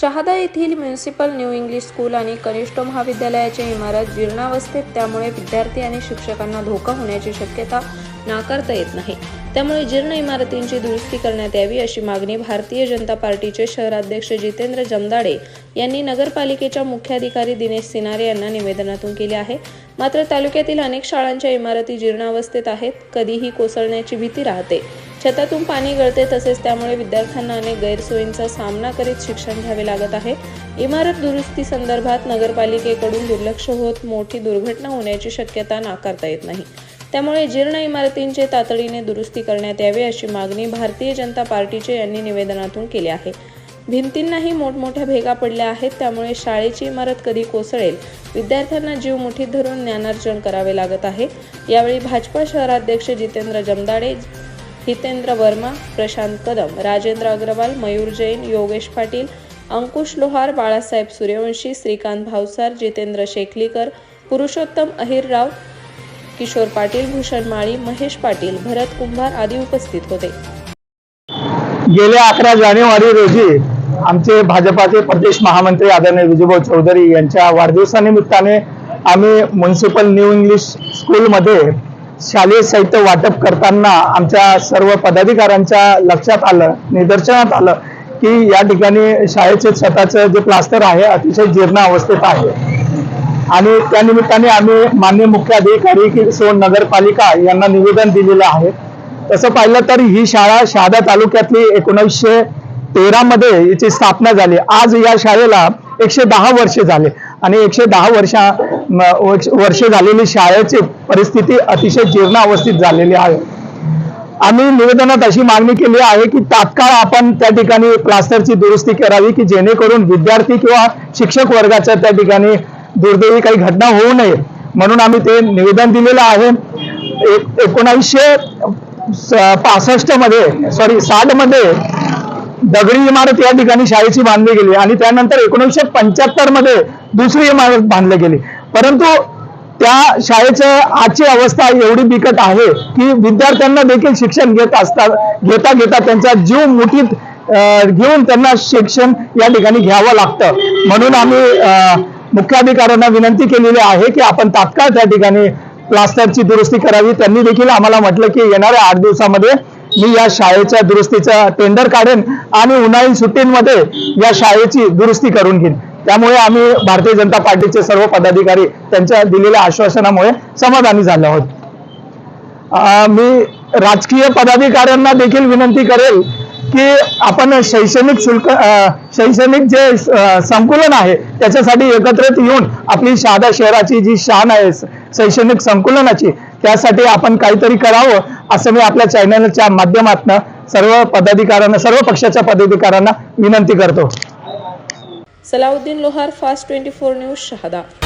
शहादा येथील municipal new English school आणि कनिष्ठ महाविद्यालयाची इमारत जीर्णावस्थेत त्यामुळे विद्यार्थी आणि शिक्षकांना धोका होण्याची शक्यता नाकारता येत नाही. त्यामुळे जीर्ण इमारतींची दुरुस्ती करण्यात यावी अशी मागणी भारतीय जनता पार्टीचे शहराध्यक्ष जितेंद्र जमदाडे यांनी नगरपालिकेच्या मुख्याधिकारी दिनेश सिनारे यांना निवेदनातून केली आहे. मात्र तालुक्यातील अनेक शाळांच्या इमारती जीर्णावस्थेत आहेत. कधीही कोसळण्याची भीती राहते. छतातून पाणी गळते तसेच त्यामुळे विद्यार्थ्यांना अनेक गैरसोयींचा सामना करीत शिक्षण घ्यावे लागत आहे. इमारत दुरुस्ती संदर्भात नगरपालिकेकडून दुर्लक्ष होत मोठी दुर्घटना होण्याची शक्यता नाकारता येत नाही. त्यामुळे जीर्ण इमारतींचे तातडीने दुरुस्ती करण्यात यावे अशी मागणी भारतीय जनता पार्टीचे यांनी निवेदनातून केली आहे. भिंतींनाही मोठमोठ्या भेगा पडल्या आहेत त्यामुळे शाळेची इमारत कधी कोसळेल विद्यार्थ्यांना जीव मुठीत धरून ज्ञानार्जन करावे लागत आहे. यावेळी भाजपा शहराध्यक्ष जितेंद्र जमदाडे हितेंद्र वर्मा प्रशांत कदम राजेंद्र अग्रवाल मयूर जैन योगेश पाटील अंकुश लोहार बाळासाहेब सूर्यवंशी श्रीकांत भावसार जितेंद्र शेखलीकर पुरुषोत्तम अहिरराव किशोर पाटील भूषण माळी महेश पाटील भरत कुंभार आदी उपस्थित होते. गेल्या अकरा जानेवारी रोजी आमचे भाजपाचे प्रदेश महामंत्री आदरणीय विजयभाऊ चौधरी यांच्या वाढदिवसानिमित्ताने आम्ही म्युन्सिपल न्यू इंग्लिश स्कूलमध्ये शालेय साहित्य वाटप करताना आमच्या सर्व पदाधिकाऱ्यांच्या लक्षात आलं निदर्शनात आलं की या ठिकाणी शाळेचे छताचं जे प्लास्टर आहे अतिशय जीर्ण अवस्थेत आहे. आणि त्या निमित्ताने आम्ही मान्य मुख्य अधिकारी की सोन नगरपालिका यांना निवेदन दिलेलं आहे. तसं पाहिलं तर ही शाळा शहादा तालुक्यातली एकोणीसशे तेरा मध्ये याची स्थापना झाली. आज या शाळेला एकशे दहा वर्षे झाले. आणि एकशे दहा वर्षा वर्ष- वर्षे झालेली शाळेची परिस्थिती अतिशय जीर्णावस्थित झालेली आहे. आम्ही निवेदनात अशी मागणी केली आहे की तात्काळ आपण त्या ठिकाणी प्लास्टरची दुरुस्ती करावी की जेणेकरून विद्यार्थी किंवा शिक्षक वर्गाच्या त्या ठिकाणी दुर्दैवी काही घटना होऊ नये. म्हणून आम्ही ते निवेदन दिलेलं आहे. एक एकोणावीसशे पासष्टमध्ये सॉरी साठमध्ये दगडी इमारत या ठिकाणी शाळेची बांधली गेली आणि त्यानंतर एकोणीसशे पंच्याहत्तरमध्ये दुसरी इमारत बांधली गेली. परंतु त्या शाळेचं आजची अवस्था एवढी बिकट आहे की विद्यार्थ्यांना देखील शिक्षण घेत असतात घेता घेता त्यांचा जीव मुठीत घेऊन त्यांना शिक्षण या ठिकाणी घ्यावं लागतं. म्हणून आम्ही अं, मुख्याधिकाऱ्यांना विनंती केलेली आहे की आपण तात्काळ त्या ठिकाणी प्लास्टरची दुरुस्ती करावी. त्यांनी देखील आम्हाला म्हटलं की येणाऱ्या आठ दिवसामध्ये मी या शाळेच्या दुरुस्तीचा टेंडर काढेन आणि उन्हाळी सुट्टींमध्ये या शाळेची दुरुस्ती करून घेईन. त्यामुळे आम्ही भारतीय जनता पार्टीचे सर्व पदाधिकारी त्यांच्या दिलेल्या आश्वासनामुळे समाधानी झालो आहोत. मी राजकीय पदाधिकाऱ्यांना देखील विनंती करेल की आपण शैक्षणिक शुल्क शैक्षणिक जे संकुलन आहे त्याच्यासाठी एकत्रित येऊन आपली शहादा शहराची जी शान आहे शैक्षणिक संकुलनाची त्यासाठी आपण काहीतरी करावं असं मी आपल्या चॅनलच्या माध्यमातून सर्व पदाधिकाऱ्यांना सर्व पक्षाच्या पदाधिकाऱ्यांना विनंती करतो. Salahuddin Lohar, Fast 24 News, Shahada.